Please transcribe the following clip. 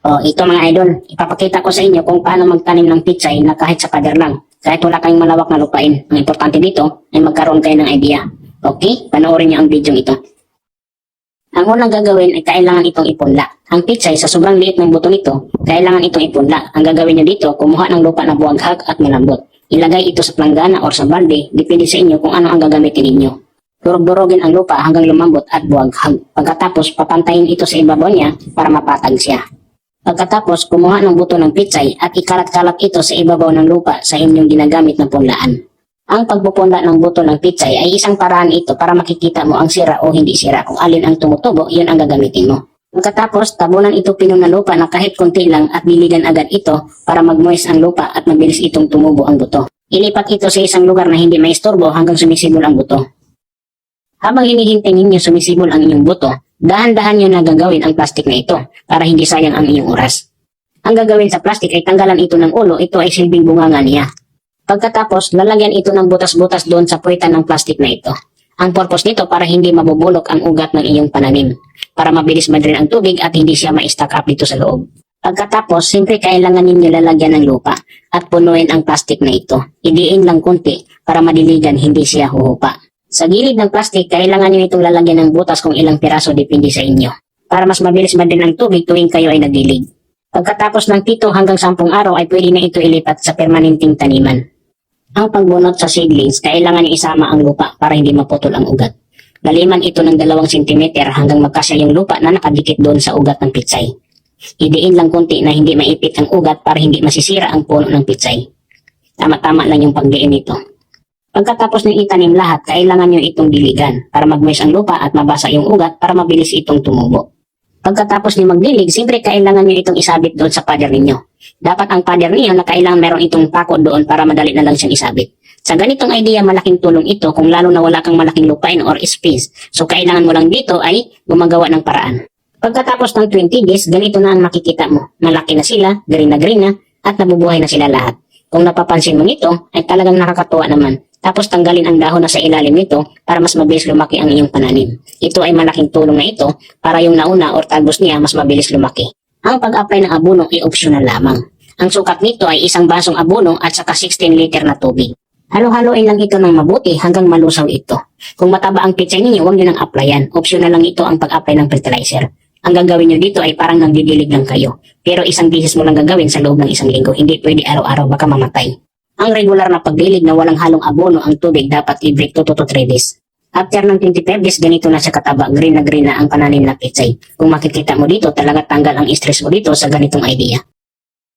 O ito mga idol, ipapakita ko sa inyo kung paano magtanim ng pichay na kahit sa pader lang. Kahit wala kayong malawak na lupain. Ang importante dito ay magkaroon kayo ng idea. Okay? Panoorin niyo ang video ito. Ang unang gagawin ay kailangan itong ipunla. Ang pichay sa sobrang liit ng buto nito, kailangan itong ipunla. Ang gagawin niyo dito, kumuha ng lupa na buwaghag at malambot. Ilagay ito sa planggana or sa balde, depende sa inyo kung ano ang gagamitin ninyo. Durog-durogin ang lupa hanggang lumambot at buwaghag. Pagkatapos, papantayin ito sa ibabaw niya para mapatag siya. Pagkatapos, kumuha ng buto ng pitsay at ikalat-kalat ito sa ibabaw ng lupa sa inyong ginagamit na punlaan. Ang pagpupunla ng buto ng pitsay ay isang paraan ito para makikita mo ang sira o hindi sira. Kung alin ang tumutubo, yun ang gagamitin mo. Pagkatapos, tabunan ito pinom na lupa na kahit konti lang at diligan agad ito para mag-moist ang lupa at mabilis itong tumubo ang buto. Ilipat ito sa isang lugar na hindi maistorbo hanggang sumisibol ang buto. Habang hinihintay ninyo sumisibol ang inyong buto, dahan-dahan nyo na gagawin ang plastic na ito para hindi sayang ang inyong oras. Ang gagawin sa plastic ay tanggalan ito ng ulo, ito ay silbing bunganga niya. Pagkatapos, lalagyan ito ng butas-butas doon sa puwitan ng plastic na ito. Ang purpose nito para hindi mabubulok ang ugat ng iyong pananim, para mabilis madrin ang tubig at hindi siya ma-stack up dito sa loob. Pagkatapos, siyempre kailangan ninyo lalagyan ng lupa at punuin ang plastic na ito. Idiin lang konti para madiligan hindi siya huhupa. Sa gilid ng plastic, kailangan nyo itong lalagyan ng butas kung ilang piraso depende sa inyo. Para mas mabilis madrin ang tubig tuwing kayo ay nagdilig. Pagkatapos ng 7 hanggang 10 araw ay pwede na ito ilipat sa permanenteng taniman. Ang pagbunot sa seedlings, kailangan isama ang lupa para hindi maputol ang ugat. Laliman ito ng 2 cm hanggang magkasya yung lupa na nakadikit doon sa ugat ng pitsay. Idiin lang konti na hindi maipit ang ugat para hindi masisira ang puno ng pitsay. Tama-tama lang yung pagdiin nito. Pagkatapos ng itanim lahat, kailangan nyo itong diligan para mag-moist ang lupa at mabasa yung ugat para mabilis itong tumubo. Pagkatapos nyo magdilig, siyempre kailangan nyo itong isabit doon sa pader ninyo. Dapat ang pader niyo na kailangan meron itong pako doon para madali na lang siyang isabit. Sa ganitong idea, malaking tulong ito kung lalo na wala kang malaking lupain or space. So kailangan mo lang dito ay gumagawa ng paraan. Pagkatapos ng 20 days, ganito na ang makikita mo. Malaki na sila, green na green na, at nabubuhay na sila lahat. Kung napapansin mo nito, ay talagang nakakatuwa naman. Tapos tanggalin ang dahon na sa ilalim nito para mas mabilis lumaki ang iyong pananim. Ito ay malaking tulong na ito para yung nauna or talbos niya mas mabilis lumaki. Ang pag-apply ng abono ay optional lamang. Ang sukat nito ay isang basong abono at saka 16 liter na tubig. Halo-haloin lang ito ng mabuti hanggang malusaw ito. Kung mataba ang pitsay ninyo, huwag nyo nang applyan. Optional lang ito ang pag-apply ng fertilizer. Ang gagawin nyo dito ay parang nagdidilig lang kayo. Pero isang bisis mo lang gagawin sa loob ng isang linggo. Hindi pwede araw-araw baka mamatay. Ang regular na pagdilig na walang halong abono ang tubig dapat i-break 2 to 3 days. After ng 25 days, ganito na siya kataba, green na green na ang pananim na pitsay. Kung makikita mo dito, talaga tanggal ang stress mo dito sa ganitong idea.